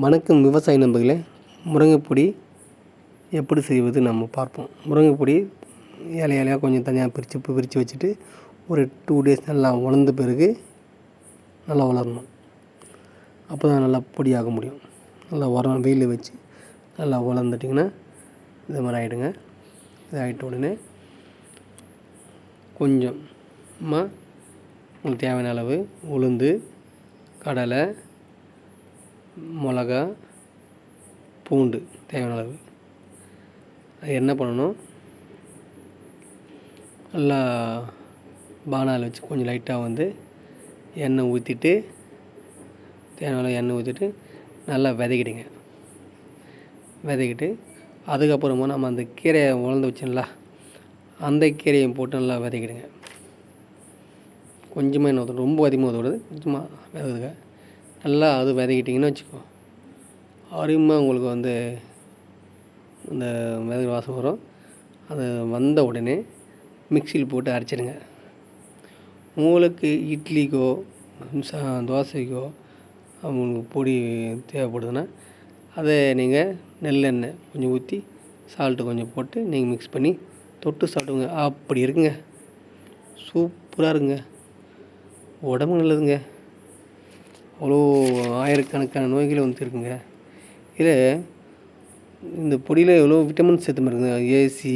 வணக்கம் விவசாய நண்பர்களே முருங்கைப்பொடி எப்படி செய்வது நம்ம பார்ப்போம். முருங்கைப்பொடி இலை இலையாக கொஞ்சம் தனியாக பிரித்து பிரித்து வச்சுட்டு ஒரு டூ டேஸ் நல்லா வளர்ந்த பிறகு நல்லா வளரணும். அப்போ தான் நல்லா பொடியாக முடியும். நல்லா உரம் வெயில் வச்சு நல்லா வளர்ந்துட்டிங்கன்னா இது மாதிரி ஆகிடுங்க இது ஆகிட்ட உடனே கொஞ்சமாக உங்களுக்கு தேவையான அளவு உளுந்து கடலை மிளகா பூண்டு தேவையான அளவு. அது என்ன பண்ணணும்? நல்லா பானாவில் வச்சு கொஞ்சம் லைட்டாக வந்து எண்ணெய் ஊற்றிட்டு தேவையான எண்ணெய் ஊற்றிட்டு நல்லா விதைக்கிடுங்க. விதைக்கிட்டு அதுக்கப்புறமா நம்ம அந்த கீரையை உலர்ந்து வச்சோம்ல அந்த கீரையை போட்டு நல்லா விதைக்கிடுங்க. கொஞ்சமாக என்ன ஊற்றணும் ரொம்ப அதிகமாக ஊற்றக்கூடாது கொஞ்சமாக விதைங்க நல்லா அது விதைக்கிட்டிங்கன்னு வச்சுக்கோ. அருமையாக உங்களுக்கு வந்து இந்த விதை வாசம் வரும். அது வந்த உடனே மிக்சியில் போட்டு அரைச்சிடுங்க. உங்களுக்கு இட்லிக்கோ தோசைக்கோ உங்களுக்கு பொடி தேவைப்படுதுன்னா அதை நீங்கள் நெல்லெண்ணெய் கொஞ்சம் ஊற்றி சால்ட்டு கொஞ்சம் போட்டு நீங்கள் மிக்ஸ் பண்ணி தொட்டு சாப்பிடுங்க. அப்படி இருக்குங்க. சூப்பராக இருக்குங்க. உடம்பு நல்லதுங்க. அவ்வளோ ஆயிரக்கணக்கான நோய்கள் வந்து இருக்குங்க இதில் இந்த பொடியில் எவ்வளோ விட்டமின் சேர்த்து இருக்குங்க? ஏசி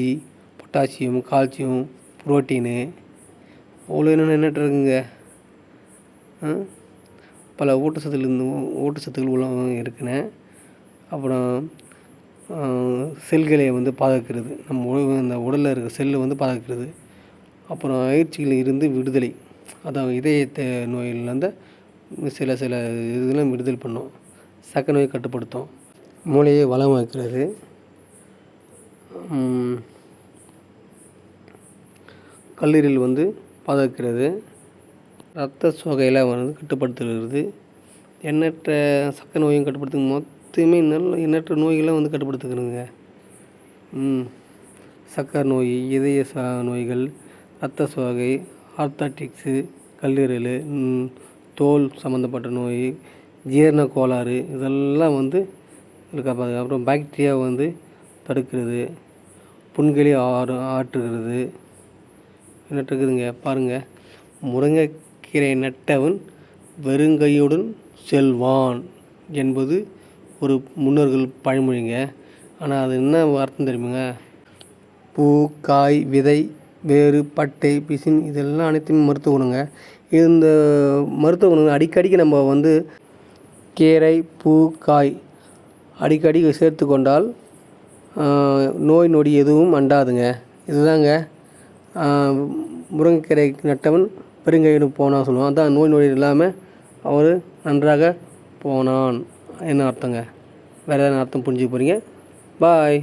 பொட்டாசியம் கால்சியம் புரோட்டீனு அவ்வளோ என்னென்ன என்னட்டு இருக்குங்க? பல ஊட்டச்சத்துகள் ஊட்டச்சத்துக்கள் உள்ள இருக்குன அப்புறம் செல்களை வந்து பாதுகாக்கிறது. நம்ம உடல் இந்த உடலில் இருக்க செல்லை வந்து பாதுகாக்கிறது. அப்புறம் அயற்சியில் இருந்து விடுதலை. அதான் இதயத்தை நோயிலேருந்து சில சில இதெல்லாம் விடுதல் பண்ணும். சக்க நோயை கட்டுப்படுத்தும். மூளையை வளமாக்கிறது. கல்லீரல் வந்து பாதுகாக்கிறது. ரத்த சோகையில் வந்து கட்டுப்படுத்துகிறது. எண்ணற்ற சக்க நோயும் கட்டுப்படுத்து மொத்தமே நல்ல எண்ணற்ற நோய்களை வந்து கட்டுப்படுத்துகிறதுங்க ம். சக்கரை நோய் இதய ச நோய்கள் ரத்த சோகை ஆர்த்தாட்டிக்ஸு கல்லீரல் தோல் சம்மந்தப்பட்ட நோய் ஜீரண கோளாறு இதெல்லாம் வந்து இதுக்கு அப்புறம் பாக்டீரியா வந்து தடுக்கிறது புண்களை ஆறு ஆற்றுகிறது. என்னட்டு இருக்குதுங்க? பாருங்கள் முருங்கைக்கீரை நட்டவன் வெறுங்கையுடன் செல்வான் என்பது ஒரு முன்னோர்கள் பழமொழிங்க. ஆனால் அது என்ன அர்த்தம் தெரியுமாங்க? பூ காய் விதை வேறு பட்டை பிசின் இதெல்லாம் அனைத்தும் மருத்துவ குணங்க. இந்த மருத்துவ குணங்கள் அடிக்கடிக்கு நம்ம வந்து கீரை பூ காய் அடிக்கடி சேர்த்து கொண்டால் நோய் நொடி எதுவும் அண்டாதுங்க. இதுதாங்க முருங்கைக்கீரை நட்டவன் பெருங்கையுடன் போனான் சொல்லுவான். அதான் நோய் நொடி இல்லாமல் அவர் நன்றாக போனான். என்ன அர்த்தங்க? வேறு எதாவது அர்த்தம் புரிஞ்சுக்க போகிறீங்க பாய்.